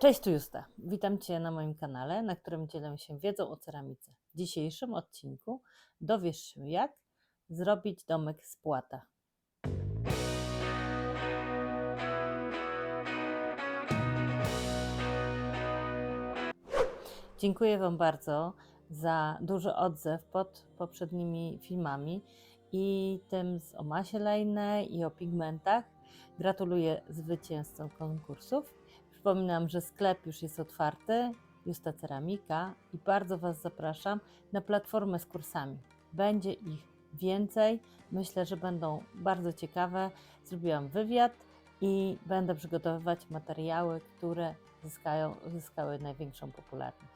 Cześć, tu Justa. Witam Cię na moim kanale, na którym dzielę się wiedzą o ceramice. W dzisiejszym odcinku dowiesz się, jak zrobić domek z płata. Dziękuję Wam bardzo za duży odzew pod poprzednimi filmami i tym z o masie lejnej i o pigmentach. Gratuluję zwycięzcom konkursów. Przypominam, że sklep już jest otwarty, Justa Ceramika i bardzo Was zapraszam na platformę z kursami. Będzie ich więcej, myślę, że będą bardzo ciekawe. Zrobiłam wywiad i będę przygotowywać materiały, które zyskają, zyskały największą popularność.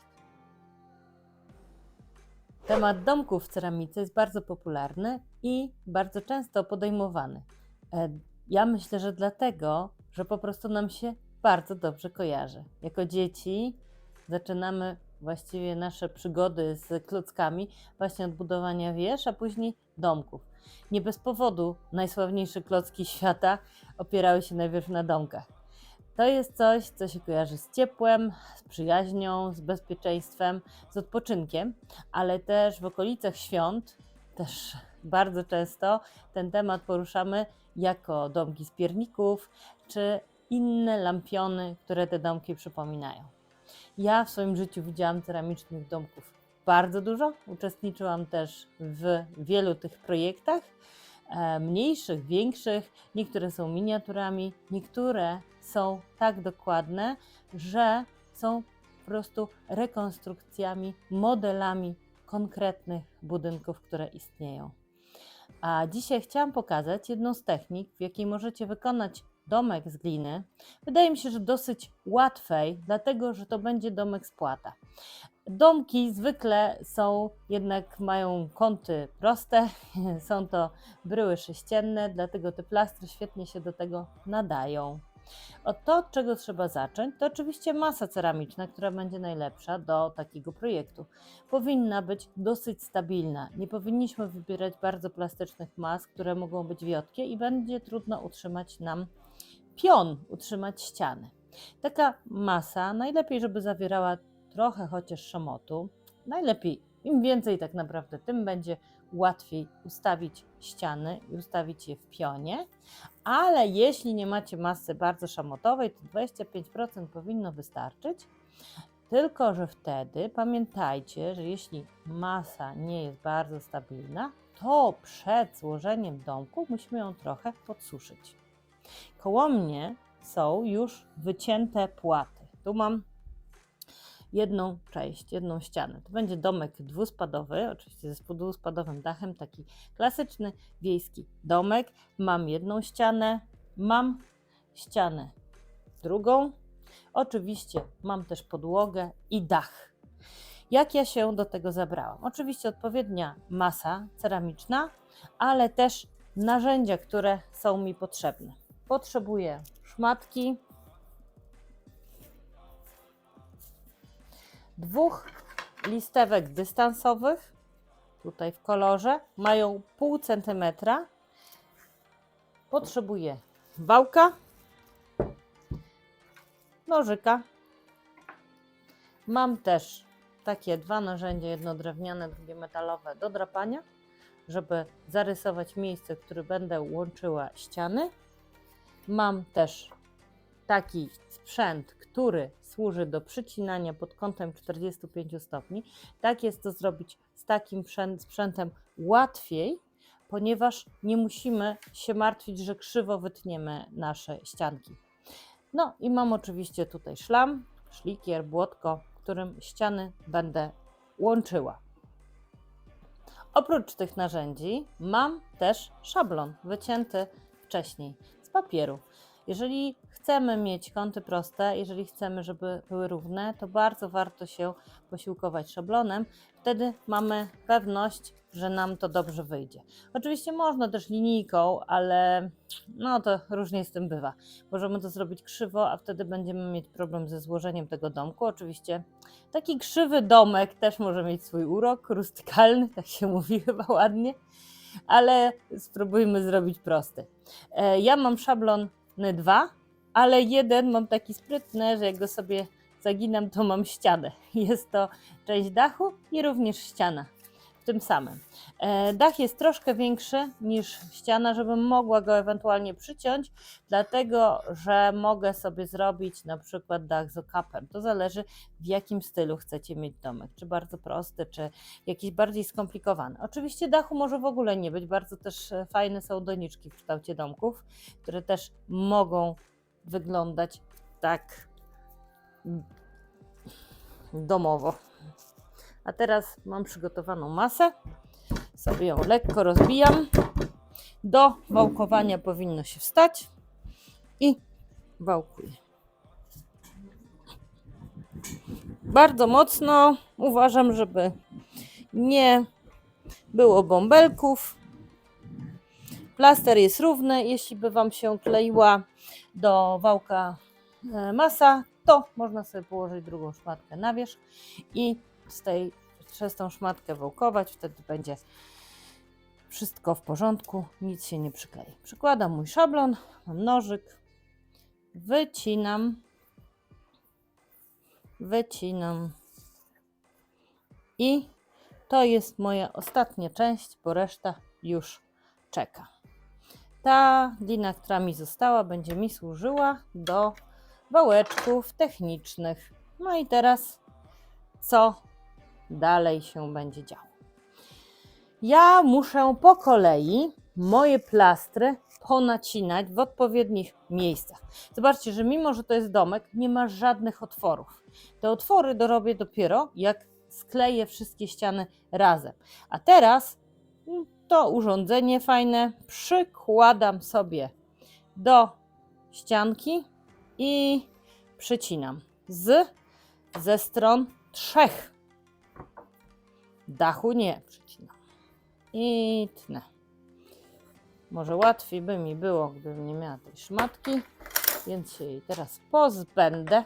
Temat domków w ceramice jest bardzo popularny i bardzo często podejmowany. E, Ja myślę, że dlatego, że po prostu nam się bardzo dobrze kojarzy. Jako dzieci zaczynamy właściwie nasze przygody z klockami właśnie od budowania wież, a później domków. Nie bez powodu najsławniejsze klocki świata opierały się najpierw na domkach. To jest coś, co się kojarzy z ciepłem, z przyjaźnią, z bezpieczeństwem, z odpoczynkiem, ale też w okolicach świąt, też bardzo często ten temat poruszamy jako domki z pierników czy inne lampiony, które te domki przypominają. Ja w swoim życiu widziałam ceramicznych domków bardzo dużo. Uczestniczyłam też w wielu tych projektach, e, mniejszych, większych. Niektóre są miniaturami, niektóre są tak dokładne, że są po prostu rekonstrukcjami, modelami konkretnych budynków, które istnieją. A dzisiaj chciałam pokazać jedną z technik, w jakiej możecie wykonać domek z gliny. Wydaje mi się, że dosyć łatwej, dlatego że to będzie domek z płata. Domki zwykle są, jednak mają kąty proste, są to bryły sześcienne, dlatego te plastry świetnie się do tego nadają. Od to, od czego trzeba zacząć, to oczywiście masa ceramiczna, która będzie najlepsza do takiego projektu. Powinna być dosyć stabilna. Nie powinniśmy wybierać bardzo plastycznych mas, które mogą być wiotkie i będzie trudno utrzymać nam pion, utrzymać ściany. Taka masa najlepiej, żeby zawierała trochę chociaż szamotu. Najlepiej, im więcej tak naprawdę, tym będzie łatwiej ustawić ściany i ustawić je w pionie. Ale jeśli nie macie masy bardzo szamotowej, to 25% powinno wystarczyć. Tylko, że wtedy pamiętajcie, że jeśli masa nie jest bardzo stabilna, to przed złożeniem domku musimy ją trochę podsuszyć. Koło mnie są już wycięte płaty. Tu mam jedną część, jedną ścianę. To będzie domek dwuspadowy, oczywiście ze dwuspadowym dachem, taki klasyczny wiejski domek. Mam jedną ścianę, mam ścianę drugą. Oczywiście mam też podłogę i dach. Jak ja się do tego zabrałam? Oczywiście odpowiednia masa ceramiczna, ale też narzędzia, które są mi potrzebne. Potrzebuję szmatki, dwóch listewek dystansowych, tutaj w kolorze, mają pół centymetra. Potrzebuję wałka, nożyka. Mam też takie dwa narzędzia, jedno drewniane, drugie metalowe do drapania, żeby zarysować miejsce, w którym będę łączyła ściany. Mam też taki sprzęt, który służy do przycinania pod kątem 45 stopni. Tak jest to zrobić z takim sprzęt- sprzętem łatwiej, ponieważ nie musimy się martwić, że krzywo wytniemy nasze ścianki. No i mam oczywiście tutaj szlam, szlikier, błotko, którym ściany będę łączyła. Oprócz tych narzędzi mam też szablon wycięty wcześniej papieru. Jeżeli chcemy mieć kąty proste, jeżeli chcemy, żeby były równe, to bardzo warto się posiłkować szablonem. Wtedy mamy pewność, że nam to dobrze wyjdzie. Oczywiście można też linijką, ale no to różnie z tym bywa. Możemy to zrobić krzywo, a wtedy będziemy mieć problem ze złożeniem tego domku. Oczywiście taki krzywy domek też może mieć swój urok, rustykalny, tak się mówi chyba ładnie, ale spróbujmy zrobić prosty. E, Ja mam szablon 2 ale jeden mam taki sprytny, że jak go sobie zaginam, to mam ścianę. Jest to część dachu i również ściana tym samym. E, Dach jest troszkę większy niż ściana, żebym mogła go ewentualnie przyciąć, dlatego że mogę sobie zrobić na przykład dach z okapem. To zależy w jakim stylu chcecie mieć domek, czy bardzo prosty, czy jakiś bardziej skomplikowany. Oczywiście dachu może w ogóle nie być, bardzo też e, fajne są doniczki w kształcie domków, które też mogą wyglądać tak mm, domowo. A teraz mam przygotowaną masę. Sobie ją lekko rozbijam. Do wałkowania powinno się wstać i wałkuję. Bardzo mocno uważam, żeby nie było bąbelków. Plaster jest równy. Jeśli by Wam się kleiła do wałka e, masa, to można sobie położyć drugą szmatkę na wierzch i z tej, przez tą szmatkę wałkować, wtedy będzie wszystko w porządku, nic się nie przyklei. Przykładam mój szablon, mam nożyk, wycinam, wycinam i to jest moja ostatnia część, bo reszta już czeka. Ta lina, która mi została, będzie mi służyła do wałeczków technicznych. No i teraz co dalej się będzie działo. Ja muszę po kolei moje plastry ponacinać w odpowiednich miejscach. Zobaczcie, że mimo, że to jest domek, nie ma żadnych otworów. Te otwory dorobię dopiero, jak skleję wszystkie ściany razem. A teraz mm, to urządzenie fajne przykładam sobie do ścianki i przycinam z ze stron trzech. Dachu nie przycinam. I tnę. Może łatwiej by mi było, gdybym nie miała tej szmatki, więc się jej teraz pozbędę.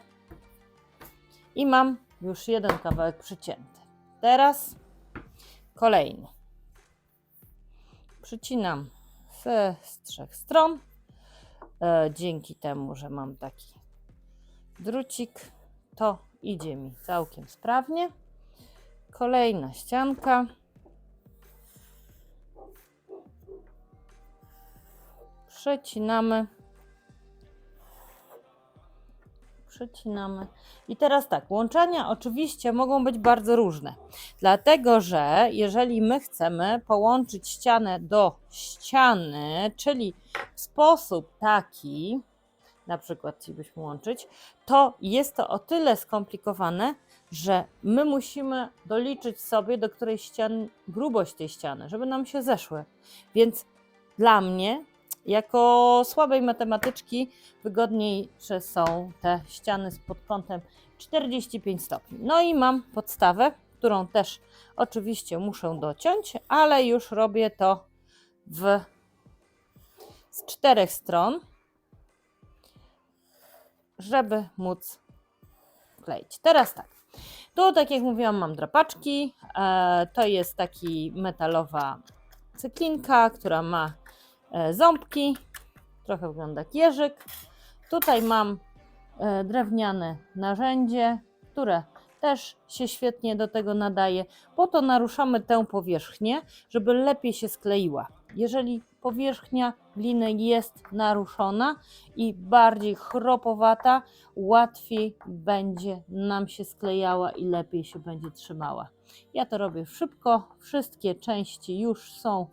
I mam już jeden kawałek przycięty. Teraz kolejny. Przycinam ze z trzech stron. E, dzięki temu, że mam taki drucik, to idzie mi całkiem sprawnie. Kolejna ścianka. Przecinamy. Przecinamy. I teraz tak, łączenia oczywiście mogą być bardzo różne, dlatego że jeżeli my chcemy połączyć ścianę do ściany, czyli w sposób taki, na przykład chcielibyśmy łączyć, to jest to o tyle skomplikowane, że my musimy doliczyć sobie do której ścian grubość tej ściany, żeby nam się zeszły. Więc dla mnie, jako słabej matematyczki, wygodniejsze są te ściany z pod kątem 45 stopni. No i mam podstawę, którą też oczywiście muszę dociąć, ale już robię to w z czterech stron żeby móc kleić. Teraz tak. Tu, tak jak mówiłam, mam drapaczki. E, to jest taki metalowa cyklinka, która ma e, ząbki. Trochę wygląda jak jeżyk. Tutaj mam e, drewniane narzędzie, które też się świetnie do tego nadaje. Po to naruszamy tę powierzchnię, żeby lepiej się skleiła. Jeżeli powierzchnia gliny jest naruszona i bardziej chropowata, łatwiej będzie nam się sklejała i lepiej się będzie trzymała. Ja to robię szybko, wszystkie części już są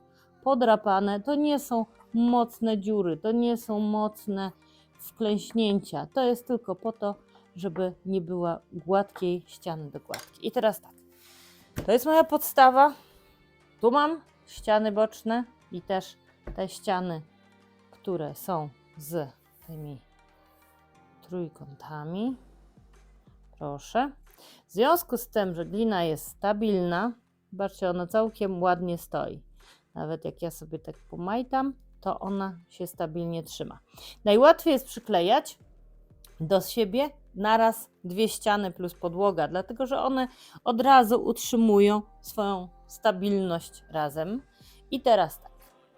podrapane. To nie są mocne dziury, to nie są mocne wklęśnięcia. To jest tylko po to, żeby nie była gładkiej ściany do gładkiej. I teraz tak, to jest moja podstawa. Tu mam ściany boczne i też te ściany, które są z tymi trójkątami. Proszę. W związku z tym, że glina jest stabilna, zobaczcie, ona całkiem ładnie stoi. Nawet jak ja sobie tak pomajtam, to ona się stabilnie trzyma. Najłatwiej jest przyklejać do siebie naraz dwie ściany plus podłoga, dlatego że one od razu utrzymują swoją stabilność razem. I teraz tak.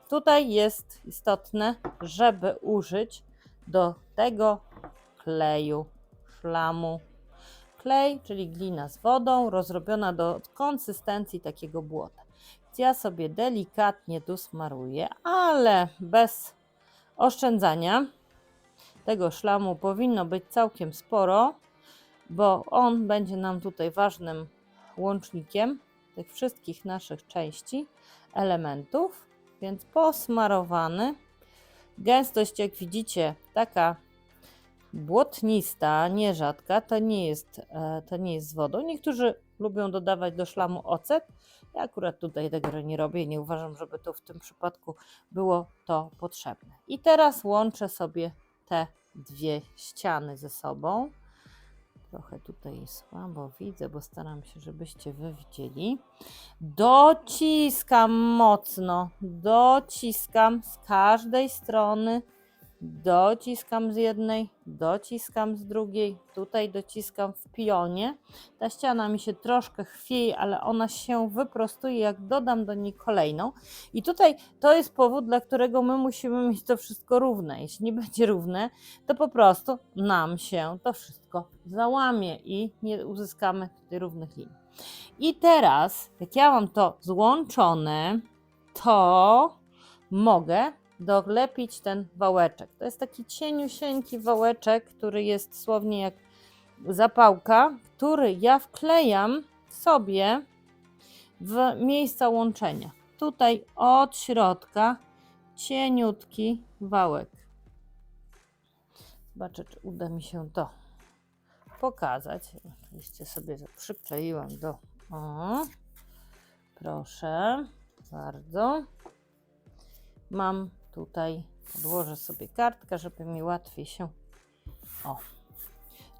Tutaj jest istotne, żeby użyć do tego kleju, szlamu. Klej, czyli glina z wodą, rozrobiona do konsystencji takiego błota. Ja sobie delikatnie tu smaruję, ale bez oszczędzania. Tego szlamu powinno być całkiem sporo, bo on będzie nam tutaj ważnym łącznikiem tych wszystkich naszych części, elementów, więc posmarowany. Gęstość, jak widzicie, taka błotnista, nierzadka, to nie jest, e, to nie jest z wodą. Niektórzy lubią dodawać do szlamu ocet. Ja akurat tutaj tego nie robię, nie uważam, żeby to w tym przypadku było to potrzebne. I teraz łączę sobie te dwie ściany ze sobą. Trochę tutaj słabo widzę, bo staram się, żebyście wy widzieli. Dociskam mocno, dociskam z każdej strony. Dociskam z jednej, dociskam z drugiej, tutaj dociskam w pionie. Ta ściana mi się troszkę chwieje, ale ona się wyprostuje, jak dodam do niej kolejną. I tutaj to jest powód, dla którego my musimy mieć to wszystko równe. Jeśli nie będzie równe, to po prostu nam się to wszystko załamie i nie uzyskamy tutaj równych linii. I teraz, jak ja mam to złączone, to mogę dolepić ten wałeczek. To jest taki cieniusieńki wałeczek, który jest słownie jak zapałka, który ja wklejam sobie w miejsca łączenia. Tutaj od środka cieniutki wałek. Zobaczę, czy uda mi się to pokazać. Oczywiście sobie to przykleiłam do. O, proszę bardzo. Mam tutaj, odłożę sobie kartkę, żeby mi łatwiej się. O,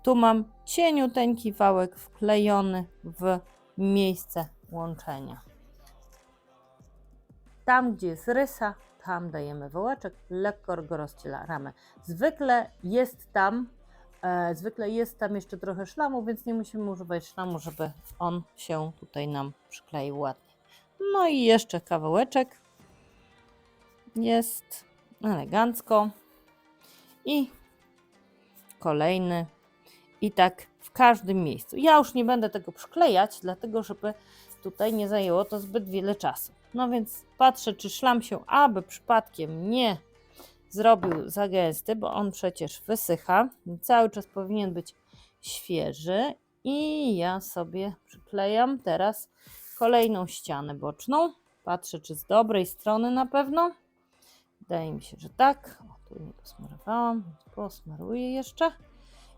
tu mam cieniuteńki wałek wklejony w miejsce łączenia. Tam, gdzie jest rysa, tam dajemy wołeczek, lekko go rozcieramy. Zwykle jest tam, e, zwykle jest tam jeszcze trochę szlamu, więc nie musimy używać szlamu, żeby on się tutaj nam przykleił ładnie. No i jeszcze kawałeczek jest elegancko. I kolejny. I tak w każdym miejscu. Ja już nie będę tego przyklejać, dlatego żeby tutaj nie zajęło to zbyt wiele czasu. No więc patrzę, czy szlam się aby przypadkiem nie zrobił za gęsty, bo on przecież wysycha. Cały czas powinien być świeży. I ja sobie przyklejam teraz kolejną ścianę boczną. Patrzę, czy z dobrej strony na pewno. Wydaje mi się, że tak. O, tu nie posmarowałam, posmaruję jeszcze.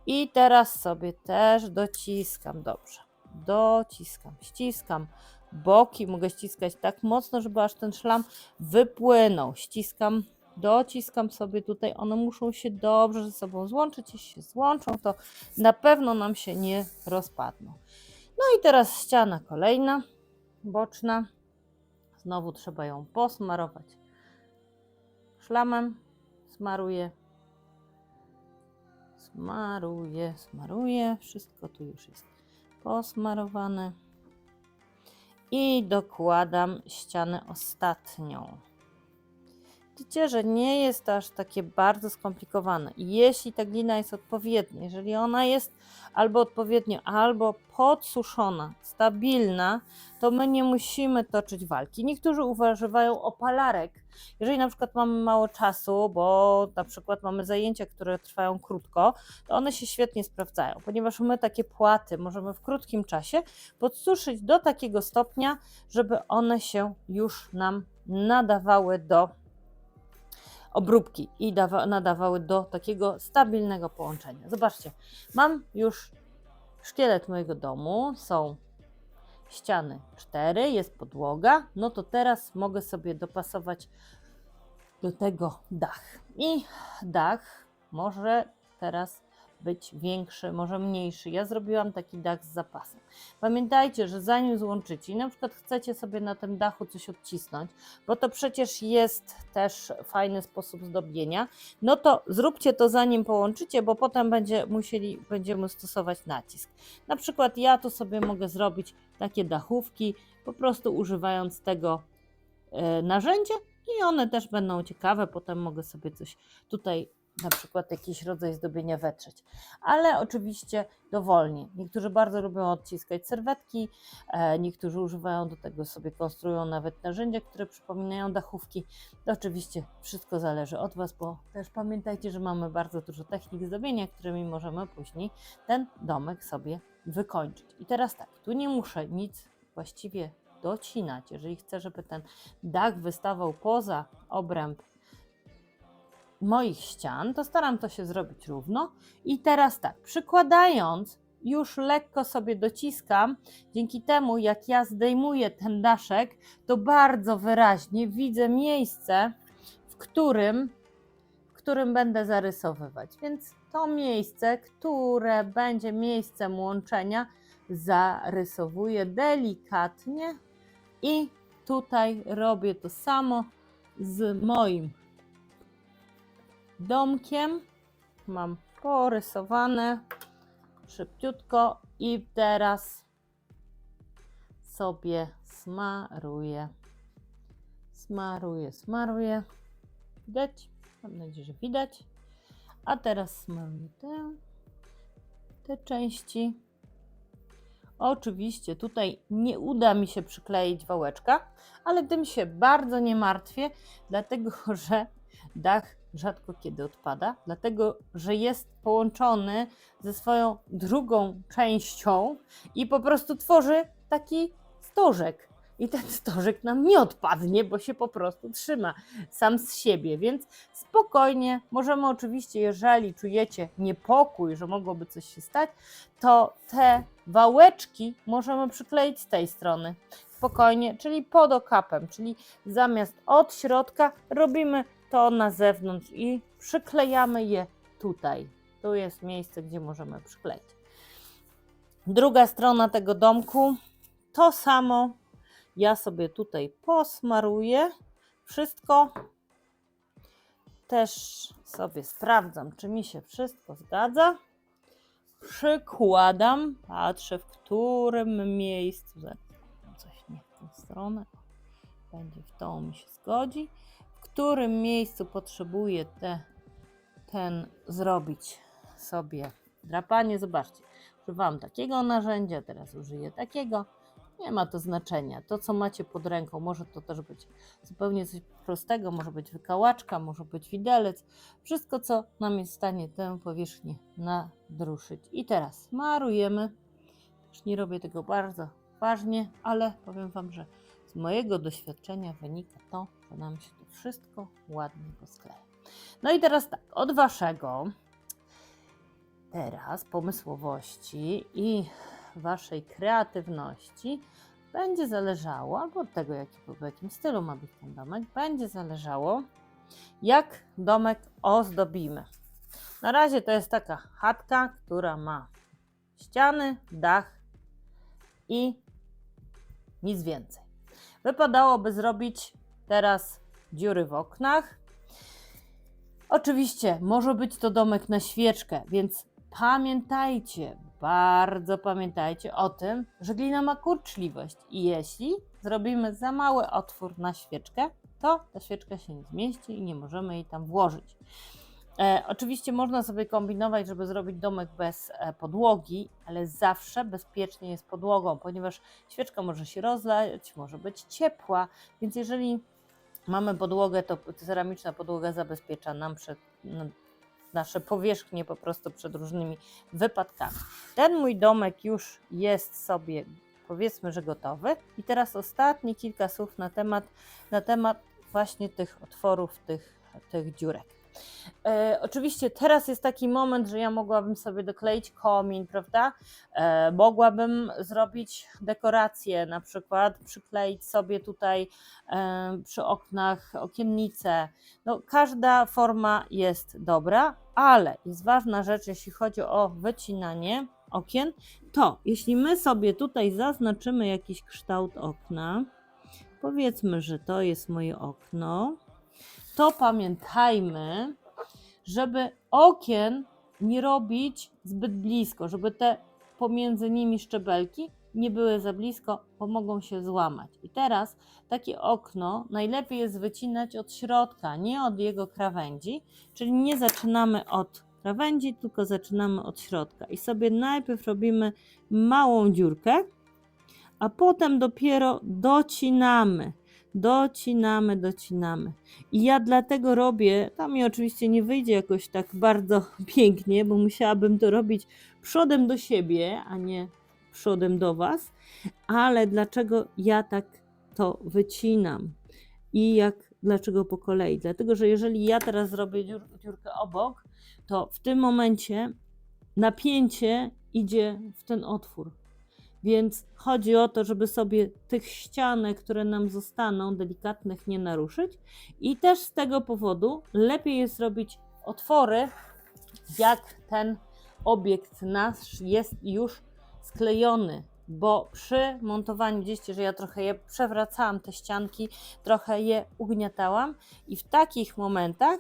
I teraz sobie też dociskam dobrze. Dociskam, ściskam boki. Mogę ściskać tak mocno, żeby aż ten szlam wypłynął. Ściskam, dociskam sobie tutaj. One muszą się dobrze ze sobą złączyć. Jeśli się złączą, to na pewno nam się nie rozpadną. No i teraz ściana kolejna, boczna. Znowu trzeba ją posmarować szlamem, smaruję, smaruję, smaruję. Wszystko tu już jest posmarowane. I dokładam ścianę ostatnią. Widzicie, że nie jest aż takie bardzo skomplikowane. Jeśli ta glina jest odpowiednia, jeżeli ona jest albo odpowiednio, albo podsuszona, stabilna, to my nie musimy toczyć walki. Niektórzy używają opalarek. Jeżeli na przykład mamy mało czasu, bo na przykład mamy zajęcia, które trwają krótko, to one się świetnie sprawdzają, ponieważ my takie płaty możemy w krótkim czasie podsuszyć do takiego stopnia, żeby one się już nam nadawały do obróbki i dawa, nadawały do takiego stabilnego połączenia. Zobaczcie, mam już szkielet mojego domu, są ściany 4, jest podłoga, no to teraz mogę sobie dopasować do tego dach. I dach może teraz być większy, może mniejszy. Ja zrobiłam taki dach z zapasem. Pamiętajcie, że zanim złączycie, na przykład chcecie sobie na tym dachu coś odcisnąć, bo to przecież jest też fajny sposób zdobienia, no to zróbcie to zanim połączycie, bo potem będzie musieli, będziemy stosować nacisk. Na przykład ja tu sobie mogę zrobić takie dachówki, po prostu używając tego e, narzędzia i one też będą ciekawe. Potem mogę sobie coś tutaj na przykład jakiś rodzaj zdobienia wetrzeć. Ale oczywiście dowolnie. Niektórzy bardzo lubią odciskać serwetki, e, niektórzy używają do tego sobie, konstruują nawet narzędzia, które przypominają dachówki. To oczywiście wszystko zależy od Was, bo też pamiętajcie, że mamy bardzo dużo technik zdobienia, którymi możemy później ten domek sobie wykończyć. I teraz tak, tu nie muszę nic właściwie docinać. Jeżeli chcę, żeby ten dach wystawał poza obręb moich ścian, to staram to się zrobić równo. I teraz tak, przykładając, już lekko sobie dociskam. Dzięki temu, jak ja zdejmuję ten daszek, to bardzo wyraźnie widzę miejsce, w którym, w którym będę zarysowywać. Więc to miejsce, które będzie miejscem łączenia, zarysowuję delikatnie i tutaj robię to samo z moim domkiem. Mam porysowane szybciutko i teraz sobie smaruję. Smaruję, smaruję. Widać? Mam nadzieję, że widać. A teraz smaruję te, te części. Oczywiście tutaj nie uda mi się przykleić wałeczka, ale tym się bardzo nie martwię, dlatego że dach rzadko kiedy odpada, dlatego że jest połączony ze swoją drugą częścią i po prostu tworzy taki stożek. I ten stożek nam nie odpadnie, bo się po prostu trzyma sam z siebie, więc spokojnie możemy oczywiście, jeżeli czujecie niepokój, że mogłoby coś się stać, to te wałeczki możemy przykleić z tej strony. Spokojnie, czyli pod okapem, czyli zamiast od środka robimy to na zewnątrz i przyklejamy je tutaj. Tu jest miejsce, gdzie możemy przykleić. Druga strona tego domku, to samo. Ja sobie tutaj posmaruję wszystko. Też sobie sprawdzam, czy mi się wszystko zgadza. Przykładam, patrzę w którym miejscu. Coś nie w tą stronę. Będzie w tą mi się zgodzi którym miejscu potrzebuję te, ten zrobić sobie drapanie. Zobaczcie, używam takiego narzędzia, teraz użyję takiego. Nie ma to znaczenia. To, co macie pod ręką, może to też być zupełnie coś prostego, może być wykałaczka, może być widelec. Wszystko, co nam jest w stanie tę powierzchnię nadruszyć. I teraz smarujemy. Już nie robię tego bardzo ważnie, ale powiem Wam, że z mojego doświadczenia wynika to, że nam się to wszystko ładnie poskleja. No i teraz tak, od Waszego teraz pomysłowości i Waszej kreatywności będzie zależało, albo od tego, jaki, w jakim stylu ma być ten domek, będzie zależało, jak domek ozdobimy. Na razie to jest taka chatka, która ma ściany, dach i nic więcej. Wypadałoby zrobić teraz dziury w oknach. Oczywiście może być to domek na świeczkę, więc pamiętajcie, bardzo pamiętajcie o tym, że glina ma kurczliwość i jeśli zrobimy za mały otwór na świeczkę, to ta świeczka się nie zmieści i nie możemy jej tam włożyć. E, oczywiście można sobie kombinować, żeby zrobić domek bez e, podłogi, ale zawsze bezpiecznie jest podłogą, ponieważ świeczka może się rozlać, może być ciepła, więc jeżeli mamy podłogę, to ceramiczna podłoga zabezpiecza nam przed, no, nasze powierzchnie po prostu przed różnymi wypadkami. Ten mój domek już jest sobie powiedzmy, że gotowy. I teraz ostatnie kilka słów na temat, na temat właśnie tych otworów, tych, tych dziurek. E, oczywiście teraz jest taki moment, że ja mogłabym sobie dokleić komin, prawda? E, mogłabym zrobić dekoracje, na przykład przykleić sobie tutaj e, przy oknach okiennice. No, każda forma jest dobra, ale jest ważna rzecz, jeśli chodzi o wycinanie okien, to jeśli my sobie tutaj zaznaczymy jakiś kształt okna, powiedzmy, że to jest moje okno, to pamiętajmy, żeby okien nie robić zbyt blisko, żeby te pomiędzy nimi szczebelki nie były za blisko, bo mogą się złamać. I teraz takie okno najlepiej jest wycinać od środka, nie od jego krawędzi, czyli nie zaczynamy od krawędzi, tylko zaczynamy od środka. I sobie najpierw robimy małą dziurkę, a potem dopiero docinamy. Docinamy, docinamy. I ja dlatego robię, tam mi oczywiście nie wyjdzie jakoś tak bardzo pięknie, bo musiałabym to robić przodem do siebie, a nie przodem do Was. Ale dlaczego ja tak to wycinam? I jak, dlaczego po kolei? Dlatego, że jeżeli ja teraz zrobię dziur, dziurkę obok, to w tym momencie napięcie idzie w ten otwór. Więc chodzi o to, żeby sobie tych ścianek, które nam zostaną, delikatnych, nie naruszyć. I też z tego powodu lepiej jest robić otwory, jak ten obiekt nasz jest już sklejony. Bo przy montowaniu, widzicie, że ja trochę je przewracałam, te ścianki, trochę je ugniatałam, i w takich momentach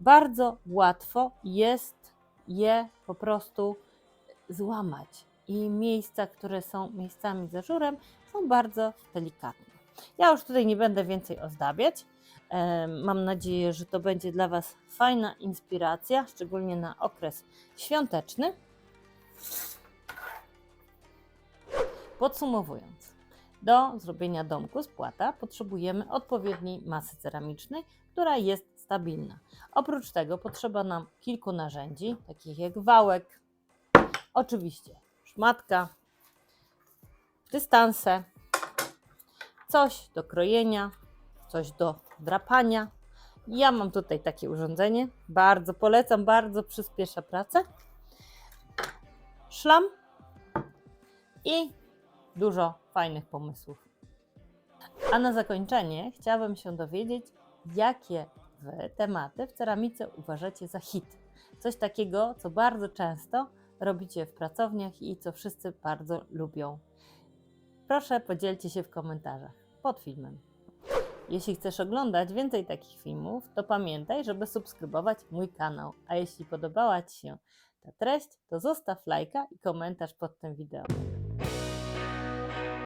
bardzo łatwo jest je po prostu złamać i miejsca, które są miejscami z ażurem, są bardzo delikatne. Ja już tutaj nie będę więcej ozdabiać. Mam nadzieję, że to będzie dla Was fajna inspiracja, szczególnie na okres świąteczny. Podsumowując, do zrobienia domku z płata potrzebujemy odpowiedniej masy ceramicznej, która jest stabilna. Oprócz tego potrzeba nam kilku narzędzi, takich jak wałek, oczywiście szmatka, dystanse, coś do krojenia, coś do drapania. Ja mam tutaj takie urządzenie, bardzo polecam, bardzo przyspiesza pracę. Szlam i dużo fajnych pomysłów. A na zakończenie chciałabym się dowiedzieć, jakie wy tematy w ceramice uważacie za hit. Coś takiego, co bardzo często robicie w pracowniach i co wszyscy bardzo lubią. Proszę podzielcie się w komentarzach pod filmem. Jeśli chcesz oglądać więcej takich filmów, to pamiętaj, żeby subskrybować mój kanał. A jeśli podobała Ci się ta treść, to zostaw lajka i komentarz pod tym wideo.